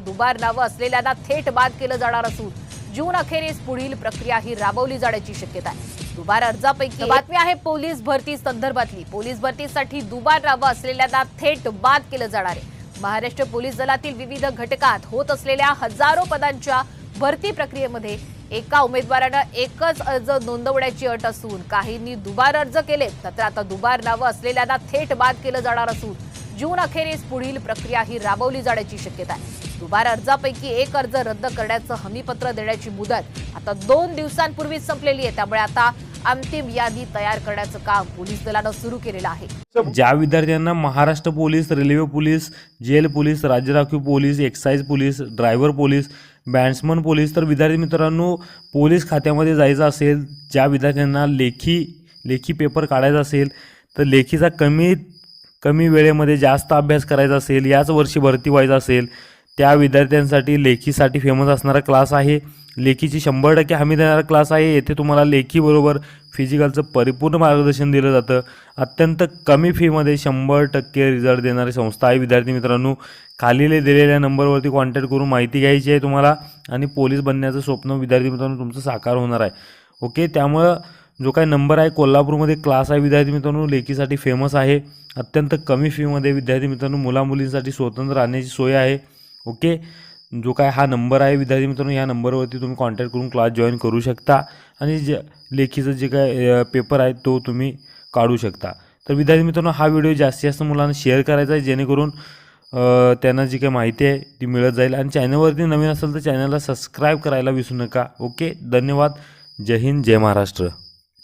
दुबार नावं असलेल्यांना थेट बाद केलं जाणार असून जून अखेरीस पुढील प्रक्रिया ही राबवली जाण्याची शक्यता आहे. दुबार अर्जापैकी बातमी आहे पोलीस भरती संदर्भातली. पोलीस भरतीसाठी दुबार नावं असलेल्यांना थेट बाद केलं जाणार आहे. महाराष्ट्र पोलीस दलातील विविध घटकात होत असलेल्या हजारो पदांच्या भरती प्रक्रियेमध्ये एका उमेदवारानं एकच अर्ज नोंदवण्याची अट असून काहींनी दुबार अर्ज केले तर आता दुबार नावं असलेल्यांना थेट बाद केलं जाणार असून जून अखेरीस पुढील प्रक्रिया ही राबवली जाण्याची शक्यता आहे. दुबार अर्जापैकी एक अर्ज रद्द करण्याचं हमीपत्र देण्याची मुदत आता दोन दिवसांपूर्वीच संपलेली आहे. त्यामुळे आता अंतिम यादी तयार करण्याचं काम पोलीस दलानं सुरू केलेलं आहे. ज्या विद्यार्थ्यांना Maharashtra police railway police jail police राज्य राखीव police excise police driver police batsman police तर विद्यार्थी मित्रांनो पोलीस खात्यामध्ये जायचं असेल ज्या विद्यार्थ्यांना लेखी लेखी पेपर काढायचा असेल तर लेखीचा कमी कमी वेळेमध्ये जास्त अभ्यास करायचा असेल याच वर्षी भरती व्हायचं असेल त्या विद्यार्थ्यांसाठी लेखीसाठी फेमस असणारा क्लास आहे. लेखीची शंभर टक्के हमी देणारा क्लास आहे. येथे तुम्हाला लेखीबरोबर फिजिकलचं परिपूर्ण मार्गदर्शन दिलं जातं. अत्यंत कमी फीमध्ये शंभर टक्के रिझल्ट देणारी संस्था आहे. विद्यार्थी मित्रांनो खालीले दिलेल्या नंबरवरती कॉन्टॅक्ट करून माहिती घ्यायची आहे तुम्हाला आणि पोलीस बनण्याचं स्वप्न विद्यार्थी मित्रांनो तुमचं साकार होणार आहे. ओके त्यामुळं जो काही नंबर आहे कोल्हापूरमध्ये क्लास आहे विद्यार्थी मित्रांनो लेखीसाठी फेमस आहे. अत्यंत कमी फीमध्ये विद्यार्थी मित्रांनो मुलामुलींसाठी स्वतंत्र राहण्याची सोय आहे. ओके? जो काय हा नंबर आहे विद्यार्थी मित्रांनो या नंबरवरती तुम्ही कॉन्टॅक्ट करून क्लास जॉईन करू शकता. आणि जे लेखीचं जे काय पेपर आहे तो तुम्ही काढू शकता. तर विद्यार्थी मित्रांनो हा व्हिडिओ जास्तीत जास्त मुलांना शेअर करायचा आहे जेणेकरून त्यांना जी काही माहिती आहे ती मिळत जाईल. आणि चॅनलवरती नवीन असेल तर चॅनलला सबस्क्राईब करायला विसरू नका. ओके? धन्यवाद. जय हिंद जय महाराष्ट्र.